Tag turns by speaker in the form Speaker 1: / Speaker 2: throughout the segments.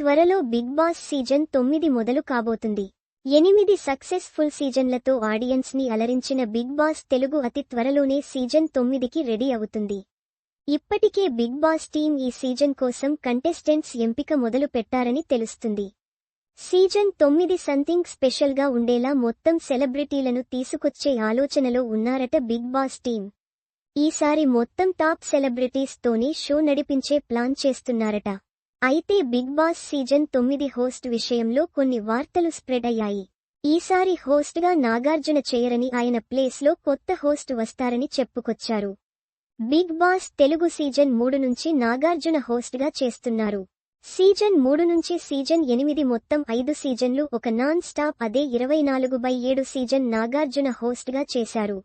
Speaker 1: త్వరలో big boss season తొమ్మిది మొదలు కాబోతుంది. ఎనిమిది సక్సెస్ఫుల్ సీజన్లతో ఆడియన్స్ని అలరించిన బిగ్ బాస్ తెలుగు అతి త్వరలోనే సీజన్ తొమ్మిదికి రెడీ అవుతుంది. ఇప్పటికే బిగ్ బాస్ టీం ఈ సీజన్ కోసం కంటెస్టెంట్స్ ఎంపిక మొదలు పెట్టారని తెలుస్తుంది. సీజన్ తొమ్మిది సంథింగ్ స్పెషల్గా ఉండేలా మొత్తం సెలబ్రిటీలను తీసుకొచ్చే ఆలోచనలో ఉన్నారట బిగ్ బాస్ టీం. ఈసారి మొత్తం టాప్ సెలబ్రిటీస్తోనే షో నడిపించే ప్లాన్ చేస్తున్నారట. అయితే బిగ్ బాస్ సీజన్ తొమ్మిది హోస్ట్ విషయంలో కొన్ని వార్తలు స్ప్రెడ్ అయ్యాయి. ఈసారి హోస్ట్గా నాగార్జున చేయరని ఆయన ప్లేస్లో కొత్త హోస్ట్ వస్తారని చెప్పుకొచ్చారు. బిగ్ బాస్ తెలుగు సీజన్ మూడు నుంచి నాగార్జున హోస్ట్గా చేస్తున్నారు. సీజన్ మూడు నుంచి సీజన్ ఎనిమిది మొత్తం ఐదు సీజన్లు ఒక నాన్ స్టాప్ అదే ఇరవై నాలుగు బై ఏడు సీజన్ నాగార్జున హోస్ట్గా చేశారు.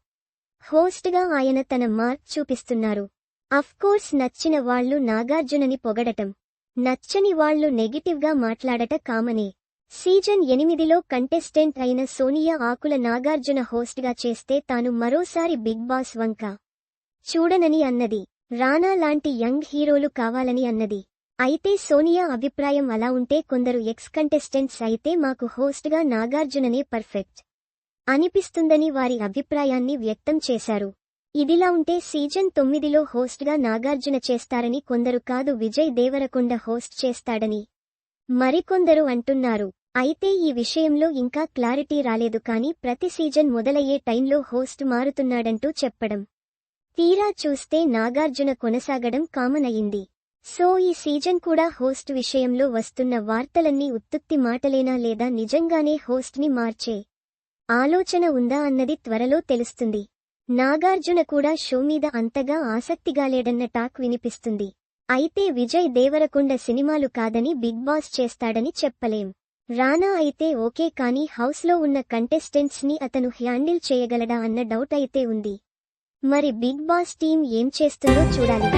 Speaker 1: హోస్ట్గా ఆయన తన మార్క్ చూపిస్తున్నారు. అఫ్కోర్స్ నచ్చిన వాళ్ళు నాగార్జునని పొగడటం. నచ్చని వాళ్ళు నెగిటివ్గా మాట్లాడట కామనే. సీజన్ ఎనిమిదిలో కంటెస్టెంట్ అయిన సోనియా ఆకుల నాగార్జున హోస్ట్గా చేస్తే తాను మరోసారి బిగ్ బాస్ వంక. చూడనని అన్నది. రానా లాంటి యంగ్ హీరోలు కావాలని అన్నది. అయితే సోనియా అభిప్రాయం అలా ఉంటే కొందరు ఎక్స్ కంటెస్టెంట్స్ అయితే మాకు హోస్ట్గా నాగార్జుననే పర్ఫెక్ట్ అనిపిస్తుందని వారి అభిప్రాయాన్ని వ్యక్తం చేశారు. ఇదిలా ఉంటే సీజన్ తొమ్మిదిలో హోస్ట్గా నాగార్జున చేస్తారని కొందరు కాదు విజయ్ దేవరకొండ హోస్ట్ చేస్తాడని మరికొందరు అంటున్నారు. అయితే ఈ విషయంలో ఇంకా క్లారిటీ రాలేదు కానీ ప్రతి సీజన్ మొదలయ్యే టైంలో హోస్ట్ మారుతున్నాడంటూ చెప్పడం. తీరా చూస్తే నాగార్జున కొనసాగడం కామన్ అయింది సో ఈ సీజన్ కూడా హోస్ట్ విషయంలో వస్తున్న వార్తలన్నీ ఉత్తుత్తి మాటలేనా లేదా నిజంగానే హోస్ట్ని మార్చే ఆలోచన ఉందా అన్నది త్వరలో తెలుస్తుంది. నాగార్జున కూడా షో మీద అంతగా ఆసక్తిగా లేడన్న టాక్ వినిపిస్తుంది. అయితే విజయ్ దేవరకొండ సినిమాలు కాదని బిగ్ బాస్ చేస్తాడని చెప్పలేం. రానా అయితే ఓకే కానీ హౌస్లో ఉన్న కంటెస్టెంట్స్ని అతను హ్యాండిల్ చేయగలడా అన్న డౌట్ అయితే ఉంది. మరి బిగ్ బాస్ టీం ఏం చేస్తుందో చూడాలి.